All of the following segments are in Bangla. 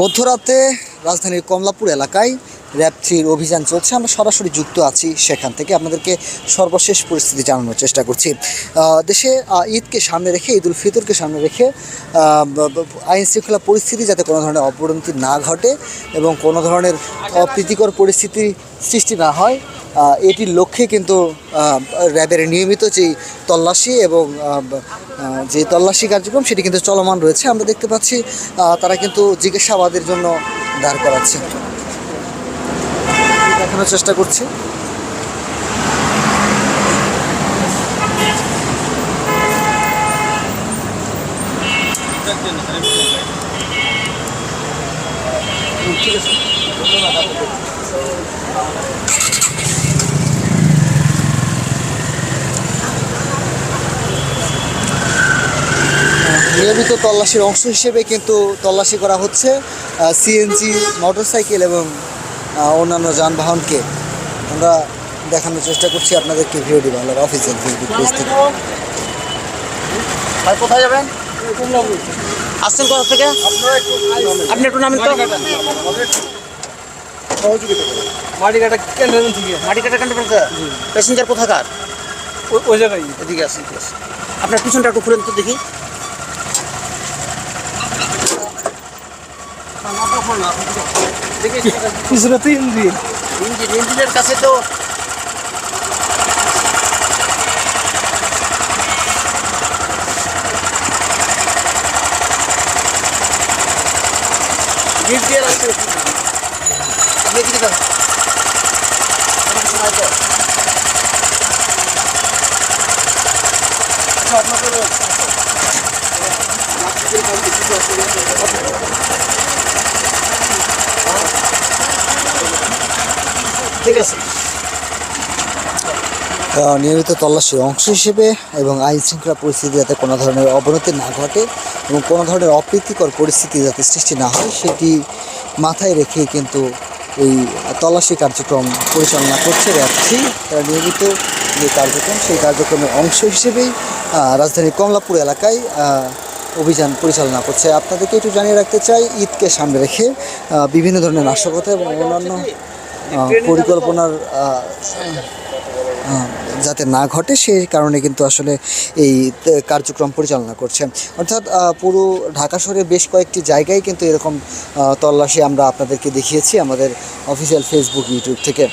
মধ্যরাতে রাজধানীর কমলাপুর এলাকায় র্যাব থ্রির অভিযান চলছে। আমরা সরাসরি যুক্ত আছি সেখান থেকে। আপনাদেরকে সর্বশেষ পরিস্থিতি জানানোর চেষ্টা করছি। দেশে ঈদকে সামনে রেখে, ঈদ উল ফিতরকে সামনে রেখে আইন শৃঙ্খলা পরিস্থিতি যাতে কোনো ধরনের অবনতি না ঘটে এবং কোনো ধরনের অপ্রীতিকর পরিস্থিতি সৃষ্টি না হয় এটির লক্ষ্যে কিন্তু র্যাবের নিয়মিত যেই তল্লাশি এবং যে তল্লাশি কার্যক্রম, সেটি কিন্তু চলমান রয়েছে। আমরা দেখতে পাচ্ছি তারা কিন্তু জিজ্ঞাসাবাদের জন্য দাঁড় করাচ্ছে দেখানোর চেষ্টা করছি। ঠিক আছে নিয়মিত তল্লাশির অংশ হিসেবে কিন্তু তল্লাশি করা হচ্ছে সিএনজি মোটরসাইকেল এবং অন্যান্য যানবাহনকে। আমরা দেখানোর চেষ্টা করছি আপনাদেরকে ভিডিওটি ভালো অফিসিয়াল ফেসবুক পেজ থেকে। ভাই কোথায় যাবেন? আসছেন কোথা থেকে? আপনি একটু নামেন তো। মাটিকাটা ক্যান্টনমেন্ট থেকে মাটিকাটা কান্ট্রি প্যাসেঞ্জার কোথাকার? ওই- জায়গায়। এদিকে আসেন। আপনার পিছনটা একটু খুলেন তো দেখি। পিছনে তো ইঞ্জিন ইঞ্জিন ইঞ্জিনের কাছে তো গিট দিয়ে রাখতে হবে। আপনি এদিকে যান। কোনো কিছু নাই তো? আচ্ছা, আপনাদের ঠিক আছে। নিয়মিত তল্লাশির অংশ হিসেবে এবং আইন শৃঙ্খলা পরিস্থিতি যাতে কোনো ধরনের অবনতি না ঘটে এবং কোনো ধরনের অপ্রীতিকর পরিস্থিতি যাতে সৃষ্টি না হয়, সেটি মাথায় রেখে কিন্তু এই তল্লাশি কার্যক্রম পরিচালনা করছে যাচ্ছি তারা নিয়মিত যে কার্যক্রম, সেই কার্যক্রমের অংশ হিসেবেই রাজধানীর কমলাপুর এলাকায় অভিযান পরিচালনা করছে। আপনাদেরকে একটু জানিয়ে রাখতে চাই, ঈদকে সামনে রেখে বিভিন্ন ধরনের নাশকতা এবং অন্যান্য পরিকল্পনার যাতে না ঘটে সেই কারণে কিন্তু আসলে এই কার্যক্রম পরিচালনা করছে। অর্থাৎ পুরো ঢাকা শহরের বেশ কয়েকটি জায়গায় কিন্তু এরকম তল্লাশি আমরা আপনাদেরকে দেখিয়েছি আমাদের অফিসিয়াল ফেসবুক ইউটিউব থেকে।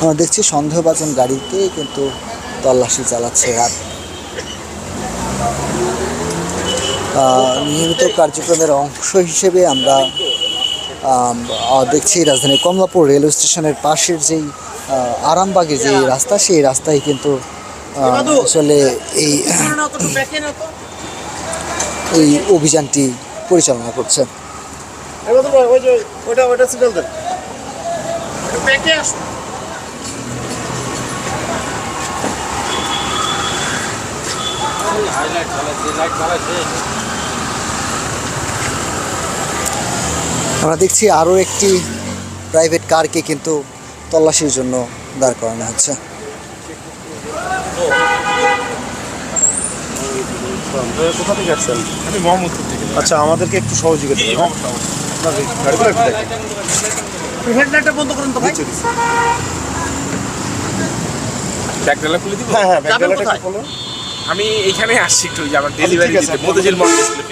আমরা দেখছি সন্দেহভাজন গাড়িতে কিন্তু তল্লাশি চালাচ্ছে রাত আহ, নিয়মিত কার্যক্রমের অংশ হিসেবে আমরা দেখছি রাজধানীর কমলাপুর রেলওয়ে স্টেশনের পাশের যেই আহ, আরামবাগের যে রাস্তা সেই রাস্তায় কিন্তু আসলে এই এই অভিযানটি পরিচালনা করছে যে ওইটা ওইটা সিগন্যাল দেন ব্যাকে আস আমরা দেখছি আরও একটি প্রাইভেট কারকে কিন্তু তল্লাশির জন্য দাঁড় করানো হচ্ছে। কোথা থেকে আসছেন আমি মোহাম্মদপুর থেকে আচ্ছা আমাদেরকে একটু সহযোগিতা গাড়িগুলো বন্ধ করুন তো ব্যাগডালা খুলে দিব? হ্যাঁ হ্যাঁ আমি এইখানে আসছি একটু আমার ডেলিভারি দিতে।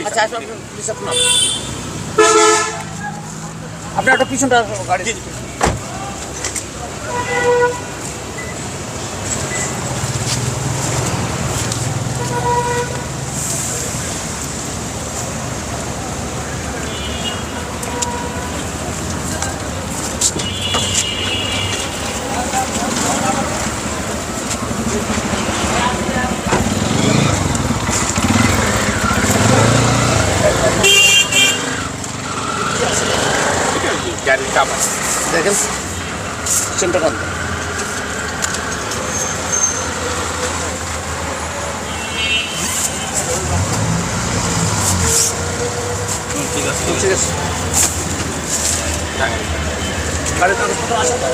আচ্ছা আসুন প্লিজ আপনার আপনার একটা পিছনটা গাড়ি। গাড়ির দেখেন সেন্টার টান ঠিক আছে। ঠিক আছে গাড়ির কাগজপত্র আছে তো?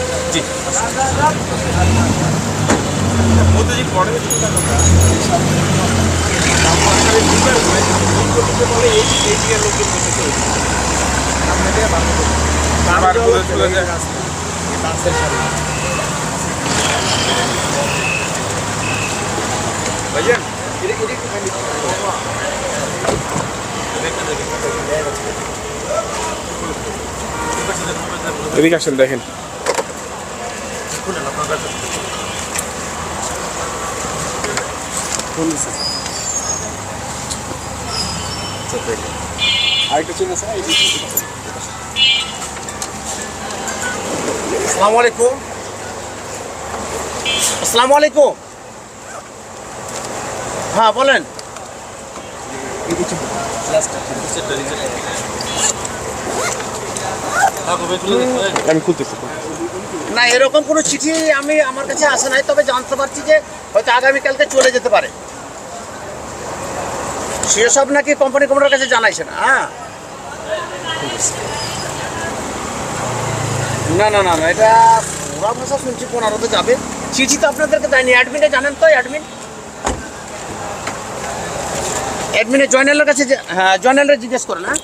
আবার ঘুরে চলে যায়। ভাইজান এদিকে আসেন দেখেন। আরেকটা আছে আসসালামু আলাইকুম। আসসালামু আলাইকুম। হ্যাঁ বলেন। আমি খুলতেছি। না এরকম কোনো চিঠি আমি আমার কাছে আসে নাই তবে জানতে পারছি যে হয়তো আগামীকালকে চলে যেতে পারে। সেসব নাকি কোম্পানি কোম্পানির কাছে জানাইছে না হ্যাঁ। না না না এটা ওরা ভাষা শুনছি পনেরোতে যাবে। চিঠি তো আপনাদেরকে দেয়নি। অ্যাডমিনে জানেন তো অ্যাডমিন অ্যাডমিনে জয়নালের কাছে হ্যাঁ জয়নালের জিজ্ঞেস করেন হ্যাঁ?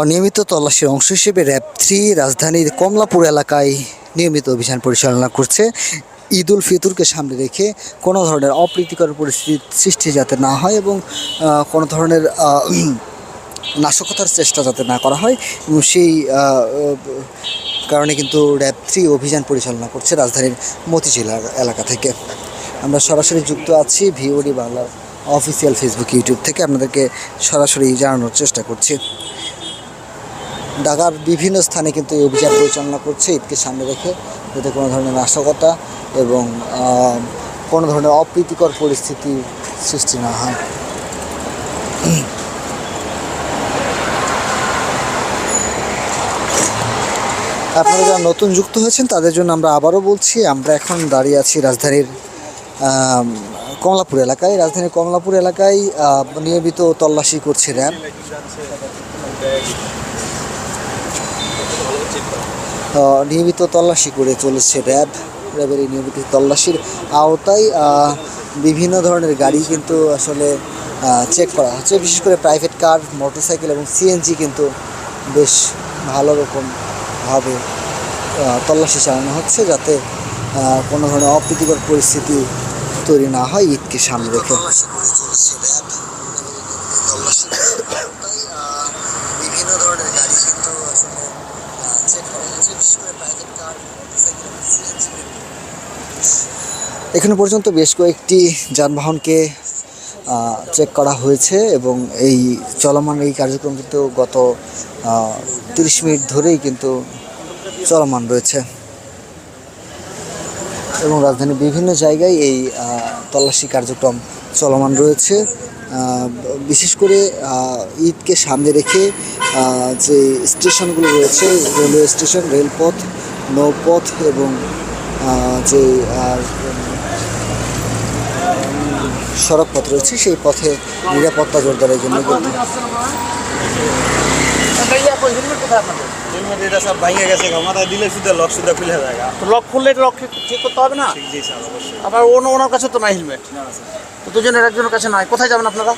অনিয়মিত তল্লাশির অংশ হিসেবে র্যাব থ্রি রাজধানীর কমলাপুর এলাকায় নিয়মিত অভিযান পরিচালনা করছে। ঈদ উল ফিতরকে সামনে রেখে কোনো ধরনের অপ্রীতিকর পরিস্থিতির সৃষ্টি যাতে না হয় এবং কোনো ধরনের নাশকতার চেষ্টা যাতে না করা হয় এবং সেই কারণে কিন্তু র্যাব থ্রি অভিযান পরিচালনা করছে রাজধানীর মতিঝিল এলাকা- থেকে। আমরা সরাসরি যুক্ত আছি ভিওডি বাংলার অফিসিয়াল ফেসবুক, ইউটিউব থেকে। আপনাদেরকে সরাসরি জানানোর চেষ্টা করছি। ঢাকার বিভিন্ন স্থানে কিন্তু এই অভিযান পরিচালনা করছে ঈদকে সামনে রেখে। যাতে কোনো ধরনের নাশকতা এবং কোনো ধরনের অপ্রীতিকর পরিস্থিতি সৃষ্টি না হয়। আপনারা যারা নতুন যুক্ত হয়েছেন, তাদের জন্য আমরা আবারও বলছি, আমরা এখন দাঁড়িয়ে আছি রাজধানীর কমলাপুর এলাকায়। রাজধানীর কমলাপুর এলাকায় নিয়মিত তল্লাশি করছে র্যাব। নিয়মিত তল্লাশি করে চলেছে র্যাব। র্যাবের এই নিয়মিত তল্লাশির আওতায় বিভিন্ন ধরনের গাড়ি কিন্তু আসলে চেক করা হচ্ছে। বিশেষ করে প্রাইভেট কার মোটরসাইকেল এবং সিএনজি কিন্তু বেশ ভালো রকমভাবে আহ, তল্লাশি চালানো হচ্ছে যাতে কোনো ধরনের অপ্রীতিকর পরিস্থিতি তৈরি না হয় ঈদকে সামনে রেখে। এখনও পর্যন্ত বেশ কয়েকটি যানবাহনকে চেক করা হয়েছে এবং এই চলমান এই কার্যক্রম কিন্তু গত তিরিশ মিনিট ধরেই কিন্তু চলমান রয়েছে। এবং রাজধানীর বিভিন্ন জায়গায় এই তল্লাশি কার্যক্রম চলমান রয়েছে। বিশেষ করে ঈদকে সামনে রেখে যে স্টেশনগুলো রয়েছে রেলওয়ে স্টেশন রেলপথ নৌপথ এবং যে আহ, সড়ক পথ রয়েছে সেই পথে নিরাপত্তা জোরদারের জন্য হেলমেট কোথায় আপনাদের হেলমেট এটা সব ভাঙে গেছে মাথায় দিলে সুদ্ধা লক সুদ্ধা খুলে যায় লক খুললে লক ঠিক করতে হবে না? জি স্যার অবশ্যই। আবার অন্য ওনার কাছে তো নাই হেলমেট না স্যার। তো দুজনের একজনের কাছে নাই। কোথায় যাবেন আপনারা?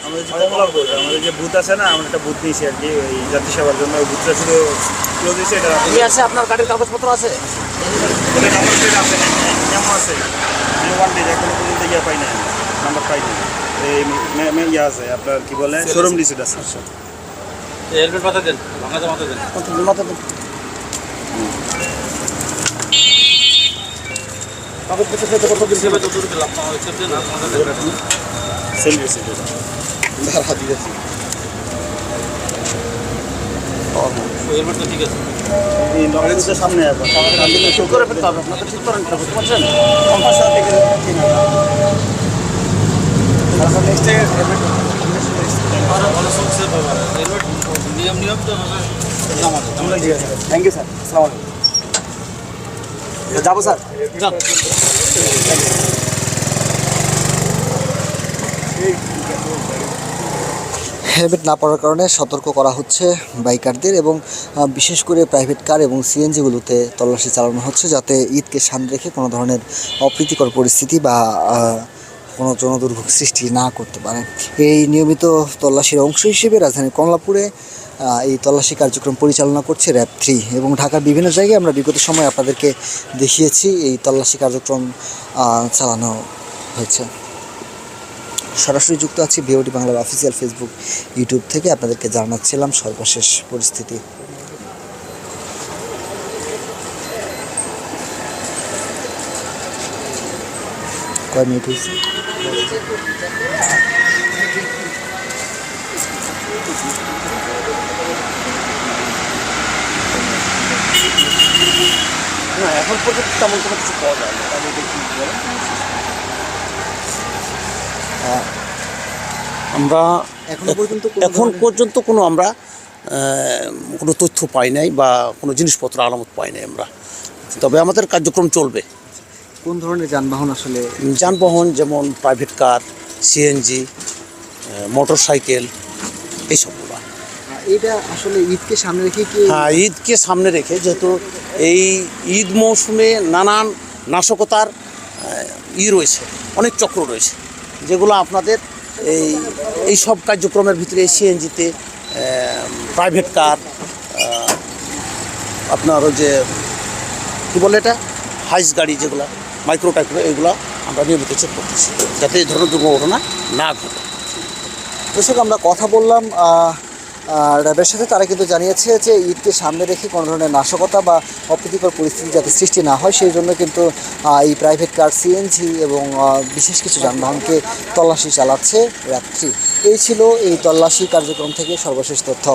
আমাদের যে বুথ আছে না আমরা একটা বুথ নিয়েছি আর কি ওই জাতি জন্য। ওই বুথটা শুধু ক্লোজ হয়েছে এটা এই আছে আপনার? গাড়ির কাগজপত্র আছে? কেমন আছে ওয়ান ডেজ এখনও পর্যন্ত ইয়ে পাই না নাম্বার পাই না এই ইয়ে আছে আপনার কি বলে? শোরুম রিসিট আছে হেলমেট মাথা দেন ভাঙা মাথা দেন। কাগজপত্র কত দিন হিসেবে যতটুকু দিলাম হিসেব দেন মাথা দেন সেল রিসিট হেলমেট তো ঠিক আছে। এই নর্মাল সামনে আছে। ঠিক করে ফেলতে হবে আপনাকে ঠিক করেন বুঝতে পারছেন? কম্পাসটা থেকে ঠিক আছে তারপর নেক্সট ভালো ভালো সুবিধা পাবে হেলমেট নিয়ম নিয়ম তো আমরা ঠিক আছে থ্যাংক ইউ স্যার আসসালামু আলাইকুম যাব স্যার হেলমেট না পড়ার কারণে সতর্ক করা হচ্ছে বাইকারদের এবং বিশেষ করে প্রাইভেট কার এবং সিএনজিগুলোতে তল্লাশি চালানো হচ্ছে যাতে ঈদকে সামনে রেখে কোনো ধরনের অপ্রীতিকর পরিস্থিতি বা কোনো জনদুর্ভোগ সৃষ্টি না করতে পারে। এই নিয়মিত তল্লাশির অংশ হিসেবে রাজধানীর কমলাপুরে এই তল্লাশি কার্যক্রম পরিচালনা করছে র্যাব থ্রি এবং ঢাকার বিভিন্ন জায়গায় আমরা বিগত সময় আপনাদেরকে দেখিয়েছি এই তল্লাশি কার্যক্রম চালানো হয়েছে। সরাসরি যুক্ত আছি বিওডি বাংলার অফিসিয়াল ফেসবুক ইউটিউব থেকে। আপনাদেরকে জানাচ্ছিলাম সর্বশেষ পরিস্থিতি। কয় মিনিট হয়েছে? না এখন পর্যন্ত তেমন কোনো কিছু পাওয়া যায় না আমি দেখি আমরা এখনও পর্যন্ত এখন পর্যন্ত কোনো আমরা কোনো তথ্য পাই নাই বা কোনো জিনিসপত্র আলামত পাই নাই আমরা। তবে আমাদের কার্যক্রম চলবে। কোন ধরনের যানবাহন আসলে যানবাহন যেমন private car CNG motor cycle এইসবগুলো। এটা আসলে ঈদকে সামনে রেখে কি হ্যাঁ ঈদকে সামনে রেখে যেহেতু এই ঈদ মৌসুমে নানান নাশকতার ই রয়েছে অনেক চক্র রয়েছে যেগুলো আপনাদের এই এই সব কার্যক্রমের ভিতরে সিএনজিতে প্রাইভেট কার আপনার ওই যে কী বলে এটা? হাইস গাড়ি যেগুলো। মাইক্রো টাইক্রো এগুলো আমরা নিয়মিত চেক করতেছি, যাতে এই ধরনের দুর্ঘটনা না ঘটে। দর্শক, আমরা কথা বললাম র্যাবের সাথে, তারা কিন্তু জানিয়েছে যে ঈদকে সামনে রেখে কোনো ধরনের নাশকতা বা অপ্রীতিকর পরিস্থিতি যাতে সৃষ্টি না হয়, সেই জন্য কিন্তু এই প্রাইভেট কার সিএনজি এবং বিশেষ কিছু যানবাহনকে তল্লাশি চালাচ্ছে রাত্রি। এই ছিল এই তল্লাশি কার্যক্রম থেকে সর্বশেষ তথ্য।